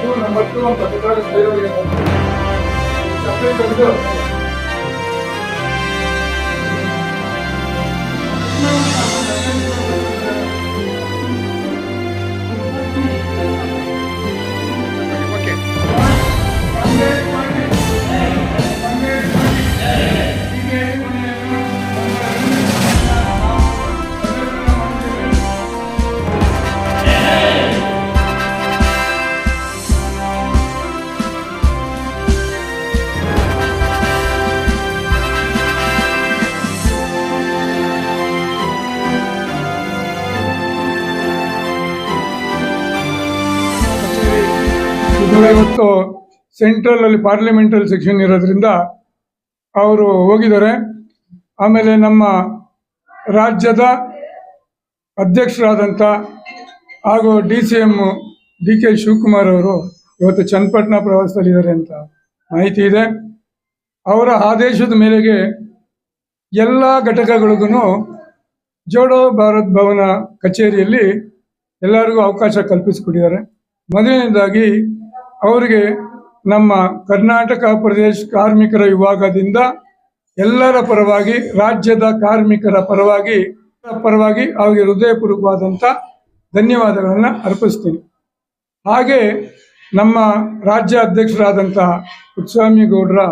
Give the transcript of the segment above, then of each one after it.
Two number two అంత record side ಇವತ್ತು central ಅಲ್ಲಿ ಪಾರ್ಲಿಮೆಂಟಲ್ ಸೆಕ್ಷನ್ ಇರೋದ್ರಿಂದ ಅವರು ಹೋಗಿದ್ದಾರೆ. ಆಮೇಲೆ ನಮ್ಮ ರಾಜ್ಯದ ಅಧ್ಯಕ್ಷರಾದಂಥ ಹಾಗೂ D C M D K Shivakumar ಅವರು ಇವತ್ತು ಚನ್ನಪಟ್ಟಣ ಪ್ರವಾಸದಲ್ಲಿದ್ದಾರೆ ಅಂತ ಮಾಹಿತಿ ಇದೆ. ಅವರ ಆದೇಶದ ಮೇರೆಗೆ ಎಲ್ಲ ಘಟಕಗಳಿಗೂ ಜೋಡೋ ಭಾರತ್ ಭವನ ಕಚೇರಿಯಲ್ಲಿ ಎಲ್ಲರಿಗೂ ಅವಕಾಶ ಕಲ್ಪಿಸಿಕೊಟ್ಟಿದ್ದಾರೆ. ಮೊದಲನೇದಾಗಿ ಅವರಿಗೆ ನಮ್ಮ ಕರ್ನಾಟಕ ಪ್ರದೇಶ ಕಾರ್ಮಿಕರ ವಿಭಾಗದಿಂದ ಎಲ್ಲರ ಪರವಾಗಿ, ರಾಜ್ಯದ ಕಾರ್ಮಿಕರ ಪರವಾಗಿ ಪರವಾಗಿ ಅವರಿಗೆ ಹೃದಯಪೂರ್ವಕವಾದಂಥ ಧನ್ಯವಾದಗಳನ್ನು ಅರ್ಪಿಸ್ತೀನಿ. ಹಾಗೆ ನಮ್ಮ ರಾಜ್ಯ ಅಧ್ಯಕ್ಷರಾದಂಥ ಪುಟ್ಟಸ್ವಾಮಿ ಗೌಡರ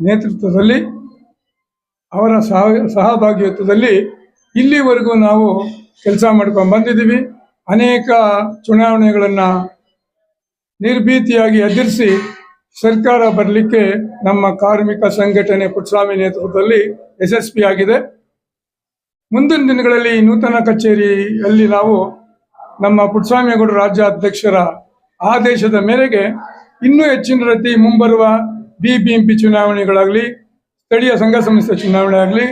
ನೇತೃತ್ವದಲ್ಲಿ, ಅವರ ಸಹ, ಸಹಭಾಗಿತ್ವದಲ್ಲಿ ಇಲ್ಲಿವರೆಗೂ ನಾವು ಕೆಲಸ ಮಾಡ್ಕೊಂಡು ಬಂದಿದ್ದೀವಿ. ಅನೇಕ ಚುನಾವಣೆಗಳನ್ನು ನಿರ್ಭೀತಿಯಾಗಿ ಎದುರಿಸಿ ಸರ್ಕಾರ ಬರಲಿಕ್ಕೆ ನಮ್ಮ ಕಾರ್ಮಿಕ ಸಂಘಟನೆ ಪುಟ್ಸ್ವಾಮಿ ನೇತೃತ್ವದಲ್ಲಿ ಯಶಸ್ವಿಯಾಗಿದೆ ಮುಂದಿನ ದಿನಗಳಲ್ಲಿ ನೂತನ ಕಚೇರಿಯಲ್ಲಿ ನಾವು ನಮ್ಮ ಪುಟ್ಸ್ವಾಮಿಗೌಡ ರಾಜ್ಯಾಧ್ಯಕ್ಷರ ಆದೇಶದ ಮೇರೆಗೆ ಇನ್ನೂ ಹೆಚ್ಚಿನ ರೀತಿ ಮುಂಬರುವ ಬಿ ಬಿ ಎಂ ಪಿ ಚುನಾವಣೆಗಳಾಗಲಿ, ಸ್ಥಳೀಯ ಸಂಘ ಸಂಸ್ಥೆ ಚುನಾವಣೆ ಆಗಲಿ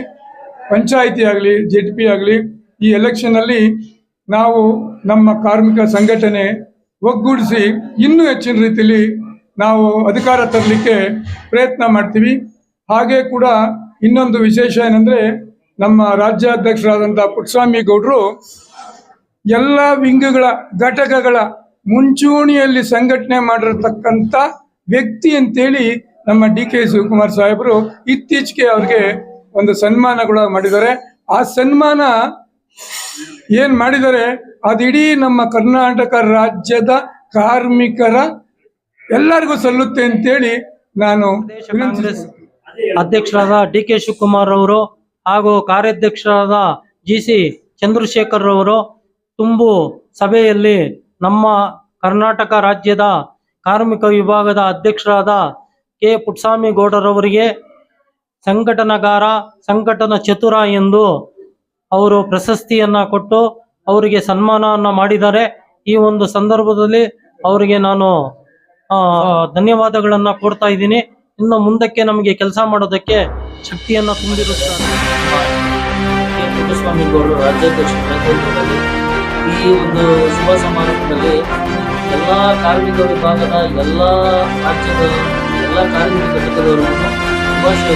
ಪಂಚಾಯಿತಿ ಆಗಲಿ ಜೆಡ್ ಪಿ ಆಗಲಿ ಈ ಎಲೆಕ್ಷನ್ನಲ್ಲಿ ನಾವು ನಮ್ಮ ಕಾರ್ಮಿಕ ಸಂಘಟನೆ ಒಗ್ಗೂಡಿಸಿ ಇನ್ನೂ ಹೆಚ್ಚಿನ ರೀತಿಯಲ್ಲಿ ನಾವು ಅಧಿಕಾರ ತರಲಿಕ್ಕೆ ಪ್ರಯತ್ನ ಮಾಡ್ತೀವಿ. ಹಾಗೆ ಕೂಡ ಇನ್ನೊಂದು ವಿಶೇಷ ಏನಂದ್ರೆ ನಮ್ಮ ರಾಜ್ಯಾಧ್ಯಕ್ಷರಾದಂಥ ಪುಟ್ಸ್ವಾಮಿ ಗೌಡರು ಎಲ್ಲ ವಿಂಗಗಳ ಘಟಕಗಳ ಮುಂಚೂಣಿಯಲ್ಲಿ ಸಂಘಟನೆ ಮಾಡಿರತಕ್ಕಂಥ ವ್ಯಕ್ತಿ ಅಂತೇಳಿ ನಮ್ಮ ಡಿ ಕೆ ಶಿವಕುಮಾರ್ ಸಾಹೇಬರು ಇತ್ತೀಚೆಗೆ ಅವ್ರಿಗೆ ಒಂದು ಸನ್ಮಾನ ಕೂಡ ಮಾಡಿದ್ದಾರೆ. ಆ ಸನ್ಮಾನ ಏನ್ ಮಾಡಿದರೆ ಅದಿಡೀ ನಮ್ಮ ಕರ್ನಾಟಕ ರಾಜ್ಯದ ಕಾರ್ಮಿಕರ ಎಲ್ಲರಿಗೂ ಸಲ್ಲುತ್ತೆ ಅಂತೇಳಿ ನಾನು ಅಧ್ಯಕ್ಷರಾದ ಡಿ ಕೆ ಶಿವಕುಮಾರ್ ಅವರು ಹಾಗೂ ಕಾರ್ಯಾಧ್ಯಕ್ಷರಾದ ಜಿ ಸಿ ಚಂದ್ರಶೇಖರ್ ಅವರು ತುಂಬು ಸಭೆಯಲ್ಲಿ ನಮ್ಮ ಕರ್ನಾಟಕ ರಾಜ್ಯದ ಕಾರ್ಮಿಕ ವಿಭಾಗದ ಅಧ್ಯಕ್ಷರಾದ ಕೆ ಪುಟ್ಸ್ವಾಮಿ ಗೌಡರವರಿಗೆ ಸಂಘಟನಾಗಾರ, ಸಂಘಟನಾ ಚತುರ ಎಂದು ಅವರು ಪ್ರಶಸ್ತಿಯನ್ನ ಕೊಟ್ಟು ಅವರಿಗೆ ಸನ್ಮಾನವನ್ನ ಮಾಡಿದ್ದಾರೆ. ಈ ಒಂದು ಸಂದರ್ಭದಲ್ಲಿ ಅವರಿಗೆ ನಾನು ಧನ್ಯವಾದಗಳನ್ನ ಕೊಡ್ತಾ ಇದ್ದೀನಿ. ಇನ್ನು ಮುಂದಕ್ಕೆ ನಮಗೆ ಕೆಲಸ ಮಾಡೋದಕ್ಕೆ ಶಕ್ತಿಯನ್ನ ತುಂಬಿರುತ್ತಾರೆ. ಸ್ವಾಮಿಗಳು ರಾಜ್ಯಾಧ್ಯಕ್ಷರಲ್ಲಿ ಈ ಒಂದು ಶುಭ ಸಮಾರಂಭದಲ್ಲಿ ಎಲ್ಲ ಕಾರ್ಮಿಕ ವಿಭಾಗದ ಎಲ್ಲ ರಾಜ್ಯದ ಎಲ್ಲ ಕಾರ್ಮಿಕ ಘಟಕದವರನ್ನು ಶುಭಾಶಯ